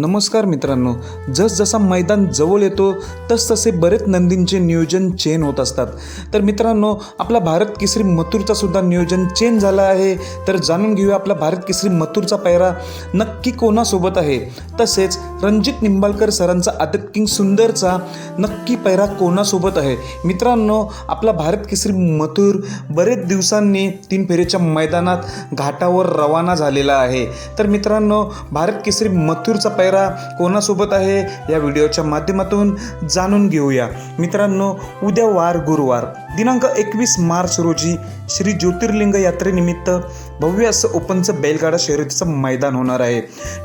नमस्कार मित्रांनो. जसजसा मैदान जवळ येतो तसतसे बरेच नंदींचे नियोजन चेन होत असतात. तर मित्रांनो आपला भारत केसरी मथुरचा सुद्धा नियोजन चेन झाला आहे. तर जाणून घेऊया आपला भारत केसरी मथुरचा पायरा नक्की कोणासोबत आहे? तसेच रणजित निंबाळकर सरांचा आदत किंग सुंदरचा नक्की पैरा कोणासोबत आहे? मित्रांनो आपला भारत केसरी मथुर बरेच दिवसांनी तीन फेरीच्या मैदानात घाटावर रवाना झालेला आहे. तर मित्रांनो भारत केसरी मथुरचा पैरा कोणासोबत आहे? या व्हिडिओच्या माध्यमातून जाणून घेऊया. मित्रांनो उद्या वार गुरुवार दिनांक एकवीस मार्च रोजी श्री ज्योतिर्लिंग यात्रेनिमित्त भव्य असं ओपनचं बैलगाडा शर्यतीचं मैदान होणार आहे.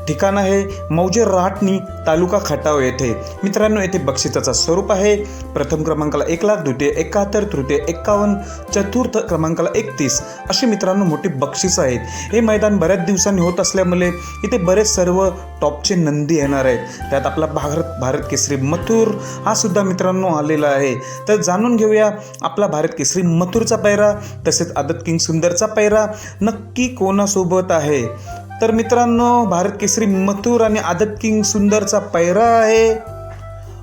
ठिकाण आहे मौजे राटणी तालुका खटाव येथे. मित्रांनो येथे बक्षिसाचं स्वरूप आहे. प्रथम क्रमांकाला एक लाख द्वितीय एकाहत्तर तृतीय एक्कावन्न चतुर्थ क्रमांकाला एकतीस अशी मित्रांनो मोठी बक्षिसं आहेत. हे मैदान बऱ्याच दिवसांनी होत असल्यामुळे इथे बरेच सर्व टॉपचे नंदी येणार आहेत. त्यात आपला भारत भारत केसरी मथुर हा सुद्धा मित्रांनो आलेला आहे. तर जाणून घेऊया आपला भारत केसरी मथुरचा पैरा तसेच आदत किंग सुंदरचा पैरा. नक्की कोणासोबत आहे? तर मित्रांनो भारत केसरी मथुर आणि आदत किंग सुंदरचा पैरा आहे.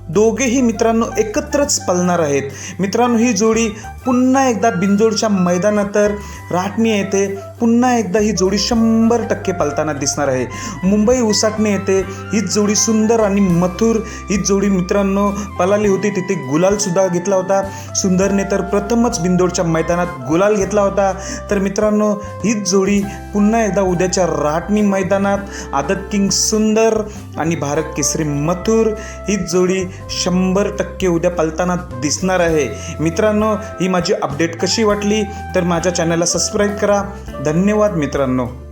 दोघेही मित्रांनो एकत्रच पळणार आहेत. मित्रांनो ही जोडी पुन्हा एकदा बिंजोडच्या मैदानात तर राटणी येथे पुन्हा एकदा ही जोडी शंभर टक्के पालताना दिसणार आहे. मुंबई उसाटणे येथे हीच जोडी सुंदर आणि मथुर हीच जोडी मित्रांनो पलाली होती तिथे गुलालसुद्धा घेतला होता. सुंदरने तर प्रथमच बिंदोडच्या मैदानात गुलाल घेतला होता. तर मित्रांनो हीच जोडी पुन्हा एकदा उद्याच्या राटणी मैदानात आदत किंग सुंदर आणि भारत केसरी मथुर हीच जोडी शंभर टक्के उद्या पालताना दिसणार आहे. मित्रांनो ही माझी अपडेट कशी वाटली? तर माझ्या चॅनलला सबस्क्राईब करा. धन्यवाद मित्रांनो.